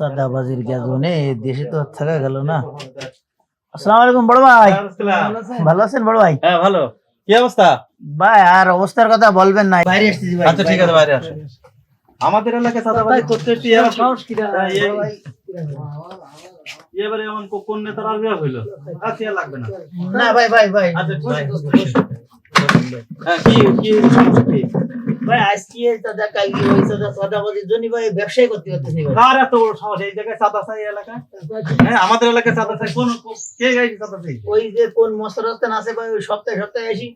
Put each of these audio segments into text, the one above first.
সাদাবাজির গ্যাজনে দেশে তো থাকা গেল না। আসসালামু আলাইকুম বড় ভাই। ভালো আছেন? বড় ভাই? হ্যাঁ ভালো। কি অবস্থা? ভাই আর অবস্থার কথা বলবেন না। বাইরে এসেছি ভাই। আচ্ছা ঠিক আছে বাইরে আসো আমাদের এলাকায় চাঁদাবাজি করতে একটু এবার হ্যাঁ, এই- এবারে এমন কো- কোন নেতার আবির্ভাব হইল? আচ্ছা আর লাগবে না। না ভাই ভাই ভাই। আচ্ছা হ্যাঁ কি কি কি? ভাই আজকে সাদা কালকে ওই সাদা সাদাবাজির জন্য ভাই ব্যবসায় করতে পারতেছি কার এত বড় সমস্যা এই জায়গায় চাঁদা চাই এলাকায় হ্যাঁ আমাদের এলাকায় চাঁদা চাই। কোন কো- কে গাইছে চাঁদা চাই? ওই যে কোন মস্তরস্থান আছে ভাই ওই সপ্তাহে সপ্তাহে আসি।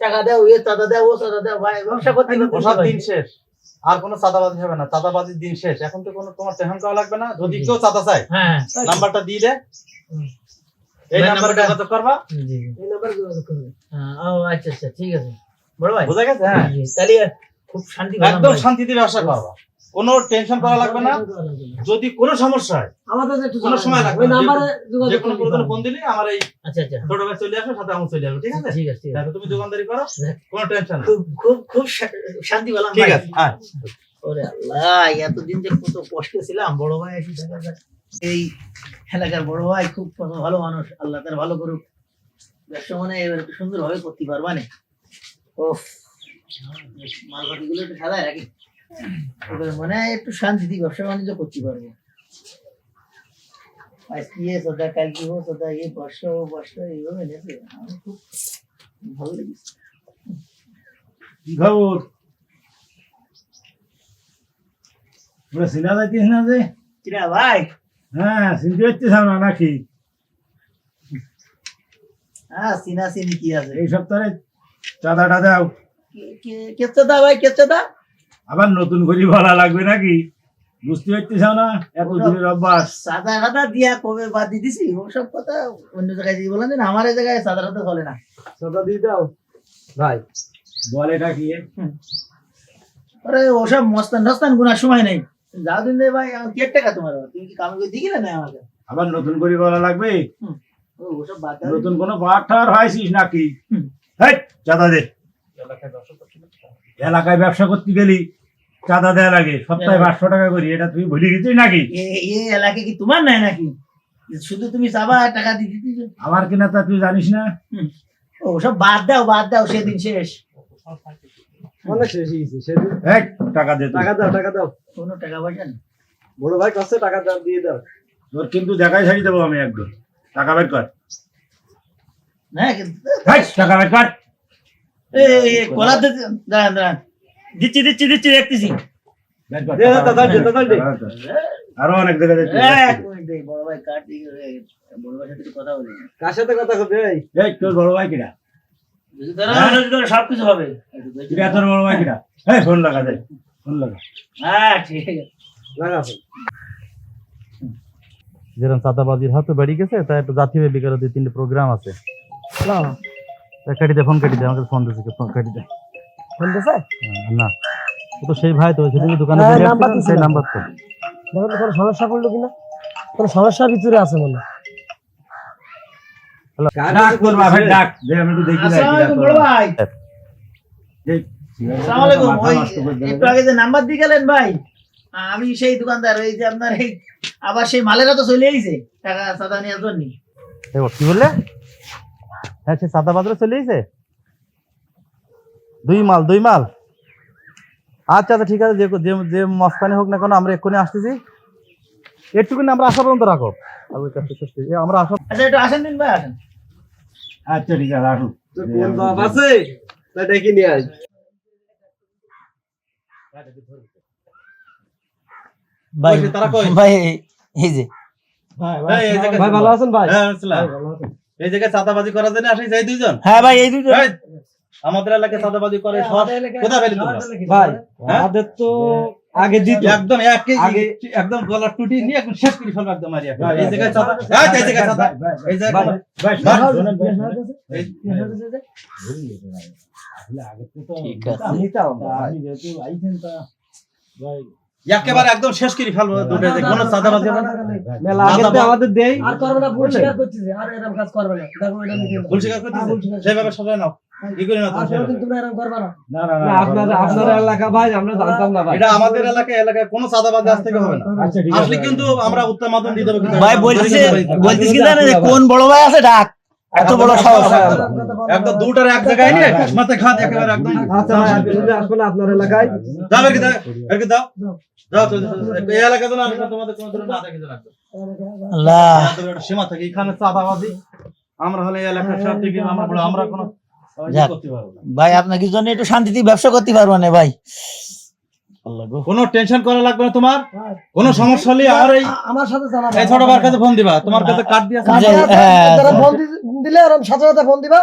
টাকা দাও এ চাঁদা দাও ও চাঁদা দাও ভাই ব্যবসা করতে ওসব দিন শেষ। আর কোনো চাঁদাবাজি হবে না। চাঁদাবাজির দিন শেষ। এখন তো কোনো তোমার টেনশন করা লাগবে না? যদি কেউ চাঁদা চায় হ্যাঁ নাম্বারটা দিয়ে দে। এই নাম্বারটা নাম্বারটা- যোগাযোগ করবা। জি হ্যাঁ, ও আচ্ছা আচ্ছা ঠিক আছে। বড় ভাই। বুঝা গেছে? হ্যাঁ। তাহলে খুব শান্তি একদম শান্তিতে ব্যবসা করবা কোনো টেনশন করা লাগবে না। যদি কোনো সমস্যা হয় কোনো সময় লাগবে। না। কোনো ফোন দিলে আমার এই আচ্ছা আচ্ছা। ছোট ভাই চলে আসবে সাথে আমার চলে ঠিক আছে? ঠিক আছে তাহলে তুমি দোকানদারি করো কোনো টেনশন খুব খুব খুব শান্তি পেলাম ঠিক আছে হ্যাঁ। ওরে আল্লাহ এতদিন যে কত কষ্ট ছিলাম বড় ভাই এসে এই এলাকার বড় ভাই খুব ভালো মানুষ আল্লাহ তার ভালো করুক। ব্যবসা মানে সুন্দর ভাবে করতে পারবা না। একটু সাদায় রাখি এবার মনে হয় একটু শান্তিতে ব্যবসা বাণিজ্য করতে পারব। আজকে ये সদা কাল কি হো সদা ये বর্ষা ও বর্ষা এইভাবে নেবে। আমার খুব ভালো লেগেছে। কি খবর পুরো সিনা যাইতিস না যে? কিরা ভাই? হ্যাঁ চিনতে না নাকি? হ্যাঁ সিনা সিনি কি আছে? এই সপ্তাহে চাঁদাটা দাও কেচ্ছা দা ভাই কেচ্ছা দা? আবার নতুন করে বলা লাগবে নাকি? বুঝতে পারছিস না? এত দিনের অভ্যাস। সাদা সাদা দিয়া কবে বাদ দিয়ে দিছি? ওসব কথা অন্য জায়গায় দিয়ে বলেন না আমার এই জায়গায় সাদা সাদা চলে না। চাঁদা দিয়ে দাও। ভাই। বলে এটা কি? আরে ওসব মস্তান টস্তান গুনার সময় নেই। যাও দিন দে ভাই আমার কেট টাকা তোমার তুমি কি কামে করে দিলে না আমাকে? আবার নতুন করে বলা লাগবে? ওসব বাদ নতুন কোনো পাঠ ঠার হয়েছিস নাকি? চাঁদা দে। এলাকায় ব্যবসা করতে গেলি চাঁদা দেওয়া লাগে। সপ্তাহে। পাঁচশো টাকা করি এটা তুই ভুলে গেছিস নাকি? কি তোমার নাই নাকি? শুধু তুমি চাবা টাকা দিয়ে দিতে আমার কিনা তা তুই জানিস না? ওসব বাদ দাও বাদ দাও সেদিন শেষ। টাকা দে টাকা দাও টাকা দাও। কোনো টাকা পয়সা বড় ভাই কাছে টাকা দাও দিয়ে দাও। তোর কিন্তু দেখাই ছাড়ি দেবো আমি একদম। টাকা বের কর। দিচ্ছি দিচ্ছি দিচ্ছি দেখতেছি। আরও অনেক জায়গায় দেখছি, এক দেখছি। মিনিট দেই, বড় ভাই কাট বড় ভাইয়ের সাথে কথা বলি। কার সাথে কথা কবে এই? এই তোর বড় ভাই কিনা যদি ধরো, যদি ধরো, সবকিছু হবে। তোর বড় ভাই কিনা এই ফোন লাগা যায় ফোন লাগা। হ্যাঁ ঠিক আছে। লাগা ফোন। যেরকম চাঁদাবাজির হাতে বেড়ে গেছে তাই একটু জাতীয় বিকালে দুই তিনটে প্রোগ্রাম আছে। কেটে দে ফোন কেটে দে আমাকে ফোন দিয়েছে ফোন কেটে দে। ফোন দিছে? না। ও তো সেই ভাই তো সেদিন দোকানে হ্যাঁ, নাম্বার আসছিলেন, সেই নাম্বার তো। দেখো কোনো সমস্যা পড়ল কিনা? কোনো সমস্যার ভিতরে আছে মনে ডাক তোর বাপের ডাক। দে আমি একটু দেখি না আসসালামু। ভাই আসসালামু আলাইকুম। দেবে। একটু আগে যে নাম্বার দিয়ে গেলেন ভাই আমি সেই দোকানদার ওই যে আপনার এই আবার সেই মালেরা তো চলে আইছে টাকা সাদা নেওয়ার জন্য। এই কি বললে? হ্যাঁ সে চাঁদাবাজরা চলে এসেছে দুই মাল দুই মাল। আচ্ছা আচ্ছা ঠিক আছে যে যে মস্তানি হোক না কেন আমরা এক্ষুনি আসতেছি। একটুখানি আমরা আসা পর্যন্ত রাখো। আমরা আসা আচ্ছা একটু আসেন দিন ভাই আসেন। আচ্ছা ঠিক আছে আসুন। আছে। ডেকে নিয়ে ভাই তারা কই? ভাই এই যে। এই ভাই ভালো আছেন ভাই? হ্যাঁ, আসসালাম। এই জায়গায় চাঁদাবাজি করার জন্য আসি যাই দুইজন হ্যাঁ ভাই এই এই, আমাদের এলাকায় চাঁদাবাজি করে সব কোথায় পেলি তোমরা ভাই হ্যাঁ? আমাদের তো আগে দিত একদম এক কেজি আগে- একদম গলার টুটি নিয়ে একদম শেষ করে ফেলব একদম মারিয়া এই জায়গায় চাঁদা এই, এই জায়গায় চাঁদা ভাই, ভাই, এই ভাই, জায়গায় ভাই, ঠিক। আছে। নিতাম তা আপনি যেহেতু আইছেন তা ভাই একেবারে একদম শেষ করে ফেলব দুটো যে কোনো চাঁদাবাজি হবে না মেলা আগে তো আমাদের দেই আর করবে না ভুল স্বীকার করতেছে আর এরকম কাজ করবে না দেখো এটা ভুল স্বীকার করতেছে সেইভাবে সাজায় নাও কি করে না তোমরা এরকম করবে না না না না আপনার আপনার এলাকা ভাই আমরা জানতাম না ভাই এটা আমাদের এলাকায় এলাকায় কোনো চাঁদাবাজি আজ থেকে হবে না আচ্ছা আসলে কিন্তু আমরা উত্তম মাধ্যম দিয়ে দেবো ভাই বলতেছে বলতেছে কি জানেন কোন বড় ভাই আছে ডাক এত বড় সাহস। একদম দুটার এক জায়গায় নিয়ে মাথায় খাত একেবারে একদম। আচ্ছা ভাই আপনি আপনার এলাকায়। দাও দাও। এর কি দাও দাও এই এলাকাতে না আসলে তোমাদের কোনো ধরনের না দেখে আল্লাহ। একটা সীমা থাকে এখানে চাঁদাবাজি। আমরা হলে এই এলাকার সব থেকে আমরা আমরা কোনো ই যাক। করতে ভাই আপনাকে জন্য একটু শান্তিতে ব্যবসা করতে পারব না ভাই। কোনো টেনশন করা লাগবে না তোমার? কোনো সমস্যা হলে আর এই আমার সাথে জানাবে। এই ছোট বার কাছে ফোন দিবা। তোমার কাছে কার্ড দিয়ে আছে, হ্যাঁ, যারা ফোন দিলে আর সাথে সাথে ফোন দিবা।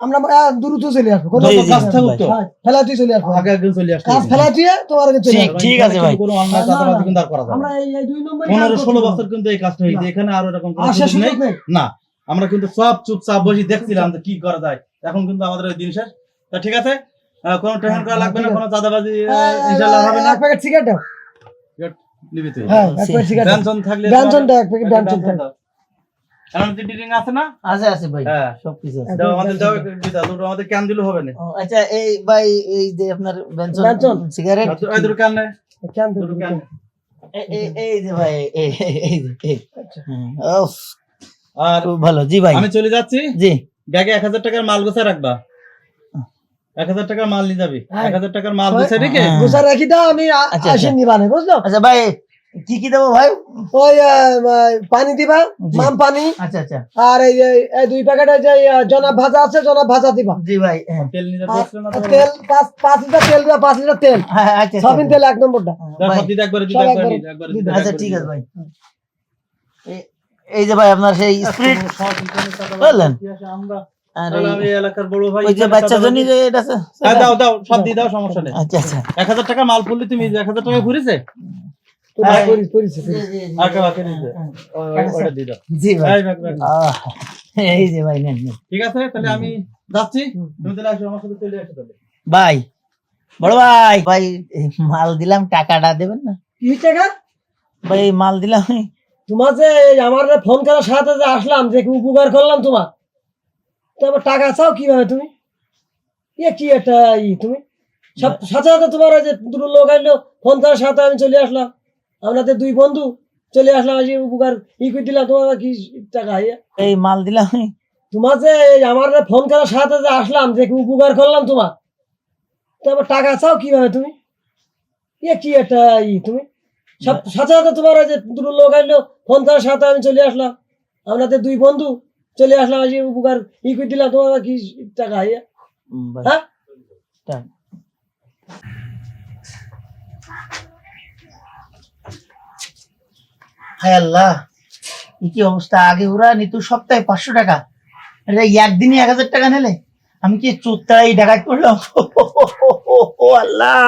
আমরা দ্রুত চলে আসব। কোনো জি, কত জি, কাজ থাকুক তো হ্যাঁ, ফেলাইতে চলে আসব। আগে একদিন চলে আসতে কাজ হবে। ফেলাইতে তোমার আগে চলে আসব। ঠিক আছে ভাই। কোনো অন্যায় চাঁদাবাজি কিন্তু আর করা যাবে আমরা এই এই দুই নম্বর পনেরো ষোলো বছর কিন্তু এই কাজটা হয়েছে। এখানে আর এরকম কোনো সুযোগ নেই। না আমরা কিন্তু সব চুপচাপ বসে দেখছিলাম যে কি করা যায়। এখন কিন্তু আমাদের ওই দিন শেষ। তা ঠিক আছে? কোনো টেনশন করা লাগবে না কোনো চাঁদাবাজি আহ, ইনশাল্লাহ হবে না। এক প্যাকেট সিগারেট দাও। নিবি তুই। হ্যাঁ এক প্যাকেট সিগারেট থাকলে এক প্যাকেট দাও। যে ডিডিং আছে না? আছে আছে ভাই হ্যাঁ। সবকিছু আছে। দাও আমাদের দাও দিদা দুটো আমাদের ক্যান দিলে হবে না। আচ্ছা এই ভাই এই যে আপনার। সিগারেট এই দুটো ক্যান নে। কেন দুটো ক্যান এই যে ভাই এই এই-। আচ্ছা। আর ভালো। জি ভাই। আমি চলে যাচ্ছি। জি। ব্যাগে এক হাজার টাকার মাল গোছা রাখবা। এক হাজার টাকার মাল নিয়ে যাবি। হ্যাঁ। এক হাজার টাকার মাল গোছা রেখে হ্যাঁ। রাখি দাও আমি আচ্ছা, আসি আচ্ছা। নিবানে বুঝলো? আচ্ছা ভাই কি কি দেবো ভাই? ওই পানি দিবা মাম পানি। আচ্ছা আচ্ছা। আর এই দুই প্যাকেট যে জনাব ভাজা আছে জনাব ভাজা দিবা। জি ভাই হ্যাঁ তেল নিয়ে না তেল পাঁচ পাঁচ লিটার তেল দিবা পাঁচ লিটার তেল। হ্যাঁ, আচ্ছা। সবিন তেল এক নম্বরটা। একবারে একবারে আচ্ছা ঠিক আছে ভাই এই- যে ভাই আপনার সেই স্প্রিট? আমরা আর আমি এলাকার বড় ভাই ওই যে বাচ্চার জন্য যে এটা আছে হ্যাঁ, দাও দাও সব দিয়ে দাও সমস্যা নেই। আচ্ছা আচ্ছা। এক হাজার টাকা মাল তুমি টাকা ঘুরেছে? ভাই। বড় ভাই ভাই মাল দিলাম টাকাটা দেবেন না? কি টাকা? ভাই মাল দিলাম। তোমার যে আমার ফোন করার সাথে যে আসলাম যে উপকার করলাম তোমার? তারপর টাকা চাও কীভাবে তুমি? ইয়ে কি একটা ই তুমি? সব সাথে সাথে তোমার ওই যে দুটো লোক আসলো ফোন করার সাথে আমি চলে আসলাম। আপনাদের দুই বন্ধু চলে আসলাম আজ উপকার ই করে দিলাম তোমার কি টাকা ইয়ে? এই মাল দিলাম তোমার যে আমার ফোন করার সাথে যে আসলাম যে উপকার করলাম তোমার। তারপর টাকা চাও কীভাবে তুমি? ইয়ে কি একটা ই তুমি? সব সাথে সাথে তোমার ওই যে দুটো লোক আসলো ফোন করার সাথে আমি চলে আসলাম। আপনাদের দুই বন্ধু চলে আসলাম আজ উপকার ই করে দিলাম তোমার কি টাকা? হ্যাঁ? হায় আল্লাহ কি অবস্থা? আগে ওরা নিত সপ্তাহে পাঁচশো টাকা। এটা একদিনই এক হাজার টাকা নিলে? আমি কি চোদ্দাই ডাকাত করলাম? ও আল্লাহ।